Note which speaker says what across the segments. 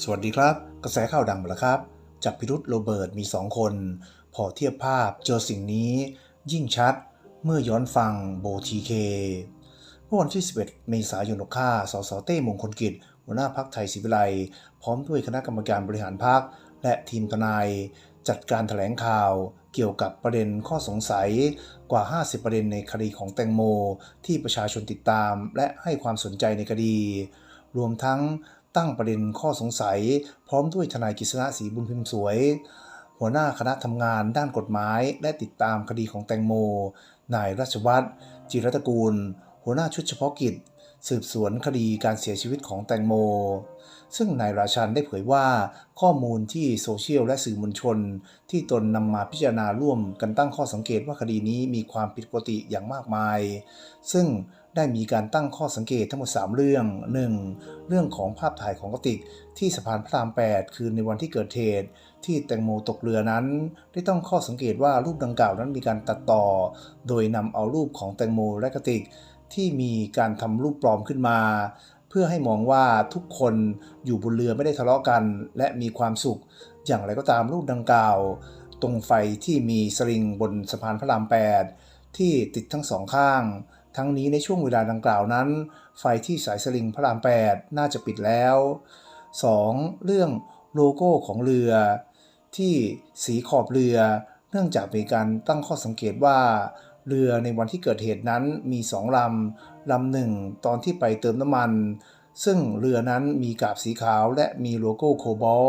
Speaker 1: สวัสดีครับ กระแสข่าวดังมาแล้วครับ จับพิรุษโรเบิร์ตมี 2 คน พอเทียบภาพเจอสิ่งนี้ยิ่งชัดเมื่อย้อนฟังโบทีเคเมื่อวันที่ 11 เมษายน6าสสเต้มงคลกิจ หัวหน้าพักไทยศิวิไลพร้อมด้วยคณะกรรมการบริหารพักและทีมทนาย จัดการถแถลงข่าวเกี่ยวกับประเด็นข้อสงสัยกว่า 50 ประเด็นในคดีของแตงโม ที่ประชาชนติดตาม และให้ความสนใจในคดี รวมทั้ง ตั้งประเด็นข้อสงสัย พร้อมด้วยทนายกฤษณะศรีบุญพิมพ์สวย หัวหน้าคณะทำงานด้านกฎหมายและติดตามคดีของแตงโม นายรัชวัตรจิรัตกูล หัวหน้าชุดเฉพาะกิจ สืบสวนคดีการเสียชีวิตของแตงโม ซึ่งนายราชันได้เผยว่าข้อมูลที่โซเชียลและสื่อมวลชน ที่ตนนำมาพิจารณาร่วมกันตั้งข้อสังเกตว่าคดีนี้มีความผิดปกติอย่างมากมาย ซึ่งได้มีการตั้งข้อสังเกตทั้งหมด 3 เรื่อง 1. เรื่องของภาพถ่ายของกติกที่สะพานพระราม 8 คือในวันที่เกิดเหตุที่แตงโมตกเรือนั้น ได้ต้องข้อสังเกตว่ารูปดังกล่าวนั้นมีการตัดต่อ โดยนำเอารูปของแตงโมและกติก ที่มีการทำรูปปลอมขึ้นมา เพื่อให้มองว่าทุกคนอยู่บนเรือไม่ได้ทะเลาะกัน และมีความสุข อย่างไรก็ตามรูปดังกล่าว ตรงไฟที่มีสลิงบนสะพานพระราม8ที่ติดทั้งสองข้าง ทั้งนี้ในช่วงเวลาดังกล่าวนั้น ไฟที่สายสลิงพระราม8น่าจะปิดแล้ว 2. เรื่องโลโก้ของเรือ ที่สีขอบเรือ เนื่องจากมีการตั้งข้อสังเกตว่า เรือในวันที่เกิดเหตุนั้นมีสองลำ ลำหนึ่งตอนที่ไปเติมน้ำมัน ซึ่งเรือนั้นมีกาบสีขาวและมีโลโก้โคบอล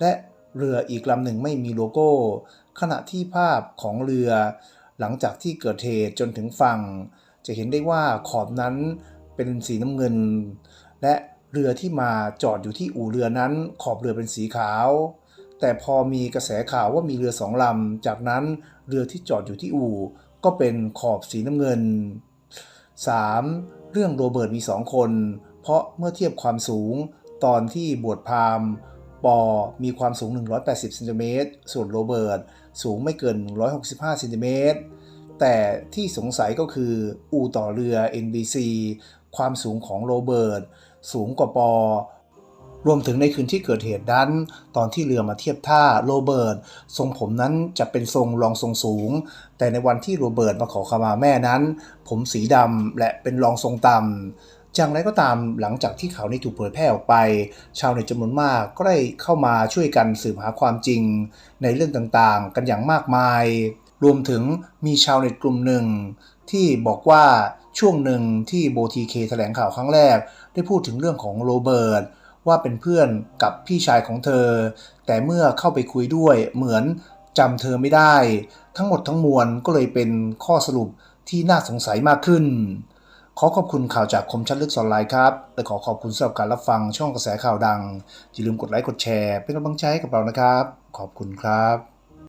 Speaker 1: และเรืออีกลำหนึ่งไม่มีโลโก้ ขณะที่ภาพของเรือ หลังจากที่เกิดเหตุจนถึงฝั่ง จะเห็นได้ว่าขอบนั้นเป็นสีน้ำเงิน และเรือที่มาจอดอยู่ที่อู่เรือนั้น ขอบเรือเป็นสีขาว แต่พอมีกระแสข่าวว่ามีเรือสองลำ จากนั้นเรือที่จอดอยู่ที่อู่ ก็เป็นขอบสีน้ำเงิน 3. เรื่องโรเบิร์ตมี2คน เพราะเมื่อเทียบความสูงตอนที่บวชพราหมณ์ปอมีความสูง 180ซนติเมตรส่วนโรเบิร์ตสูงไม่เกิน 165ซนติเมตรแต่ที่สงสัยก็คือ อู่ต่อเรือ NBC ความสูงของโรเบิร์ตสูงกว่าปอ รวมถึงในคืนที่เกิดเหตุนั้น ตอนที่เรือมาเทียบท่าโรเบิร์ตทรงผมนั้นจะเป็นทรงรองทรงสูง แต่ในวันที่โรเบิร์ตมาขอขมาแม่นั้น ผมสีดำและเป็นรองทรงต่ำอย่างไรก็ตามหลังจากที่ข่าวนี้ถูกเผยแพร่ออกไป ชาวเน็ตจำนวนมากก็ได้เข้ามาช่วยกันสืบหาความจริง ในเรื่องต่างๆ กันอย่างมากมาย รวมถึงมีชาวเน็ตกลุ่มหนึ่ง ที่บอกว่าช่วงหนึ่งที่โบทีเคแถลงข่าวครั้งแรก ได้พูดถึงเรื่องของโรเบิร์ต ว่าเป็นเพื่อนกับพี่ชายของเธอ แต่เมื่อเข้าไปคุยด้วยเหมือนจำเธอไม่ได้ ทั้งหมดทั้งมวลก็เลยเป็นข้อสรุปที่น่าสงสัยมากขึ้น ขอขอบคุณข่าวจากคมชัดลึกสอนไลน์ครับ และขอขอบคุณสำหรับการรับฟังช่องกระแสข่าวดัง อย่าลืมกดไลค์กดแชร์ เป็นกำลังใจให้กับเรานะครับ ขอบคุณครับ